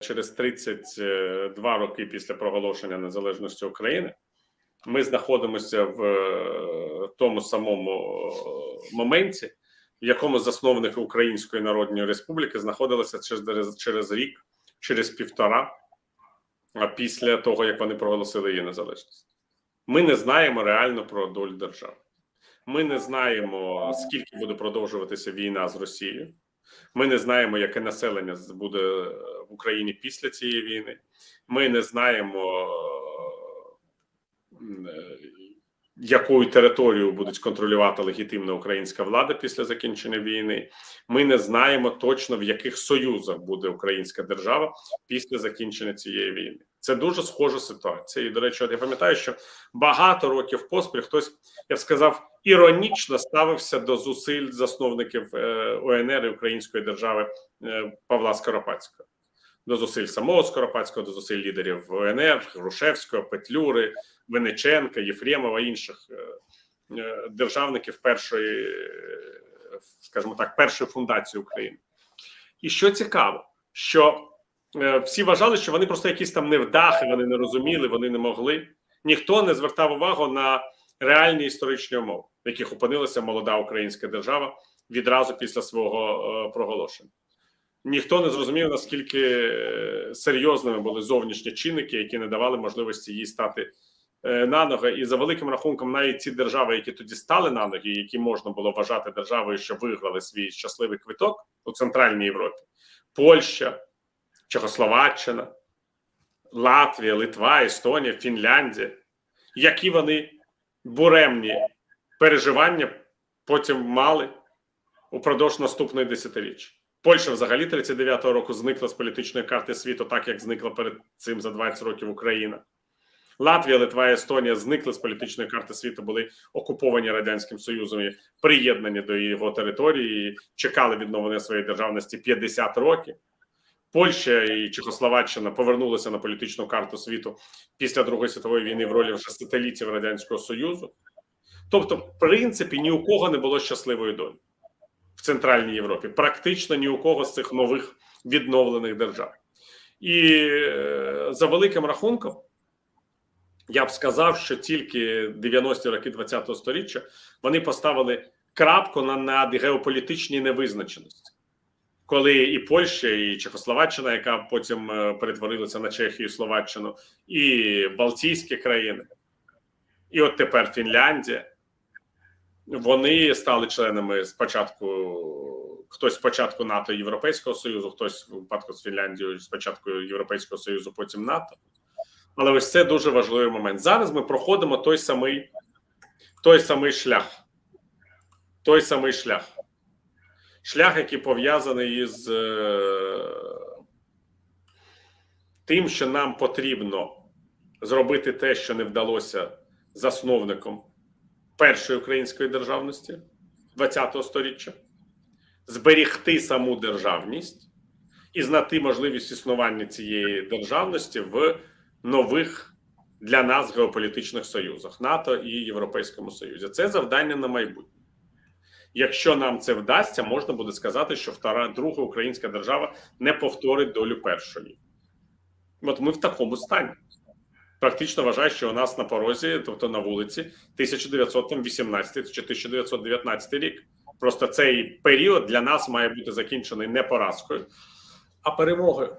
через 32 роки після проголошення незалежності України ми знаходимося в е, тому самому е, моменті, в якому засновники Української Народної Республіки знаходилися через, через рік, через півтора, після того як вони проголосили її незалежність. Ми не знаємо реально про долю держави. Ми не знаємо, скільки буде продовжуватися війна з Росією. Ми не знаємо, яке населення буде в Україні після цієї війни. Ми не знаємо, е, якою територію будуть контролювати легітимна українська влада після закінчення війни. Ми не знаємо точно в яких союзах буде українська держава після закінчення цієї війни. Це дуже схожа ситуація. І до речі, от я пам'ятаю, що багато років поспіль хтось я б сказав іронічно ставився до зусиль засновників е, УНР і Української держави е, Павла Скоропадського. До зусиль самого Скоропадського, до зусиль лідерів УНР, Грушевського, Петлюри, Вениченка, Єфремова, інших е, державників першої, скажімо так, першої фундації України. І що цікаво, що всі вважали, що вони просто якісь там невдахи, вони не розуміли, вони не могли. Ніхто не звертав увагу на реальні історичні умови, в яких опинилася молода українська держава відразу після свого проголошення. Ніхто не зрозумів, наскільки серйозними були зовнішні чинники, які не давали можливості їй стати на ноги. І за великим рахунком, навіть ці держави, які тоді стали на ноги, які можна було вважати державою, що виграли свій щасливий квиток у Центральній Європі, Польща, Чехословаччина, Латвія, Литва, Естонія, Фінляндія, які вони буремні переживання потім мали упродовж наступної десятиріччя. Польща взагалі 39-го року зникла з політичної карти світу, так як зникла перед цим за 20 років Україна. Латвія, Литва і Естонія зникли з політичної карти світу, були окуповані радянським союзом, і приєднані до його території, і чекали відновлення своєї державності 50 років. Польща і Чехословаччина повернулися на політичну карту світу після Другої світової війни в ролі вже сателітів радянського союзу. Тобто, в принципі, ні у кого не було щасливої долі в Центральній Європі. Практично ні у кого з цих нових відновлених держав. І е, за великим рахунком, я б сказав, що тільки 90-ті роки ХХ століття вони поставили крапку на, на геополітичній невизначеності коли і Польща, і Чехословаччина, яка потім перетворилася на Чехію, і Словаччину, і Балтійські країни, і от тепер Фінляндія, вони стали членами спочатку. Хтось спочатку НАТО Європейського Союзу, хтось в випадку з Фінляндією спочатку Європейського Союзу, потім НАТО. Але ось це дуже важливий момент. Зараз ми проходимо той самий той самий шлях. Той самий шлях шлях, який пов'язаний із е, тим, що нам потрібно зробити те, що не вдалося засновником першої української державності ХХ століття, зберігти саму державність і знати можливість існування цієї державності в нових для нас геополітичних союзах НАТО і Європейському Союзі. Це завдання на майбутнє. Якщо нам це вдасться, можна буде сказати, що втора друга українська держава не повторить долю першої. От ми в такому стані. Практично вважаю, що у нас на порозі, тобто на вулиці, 1918 чи 1919 рік. Просто цей період для нас має бути закінчений не поразкою, а перемогою.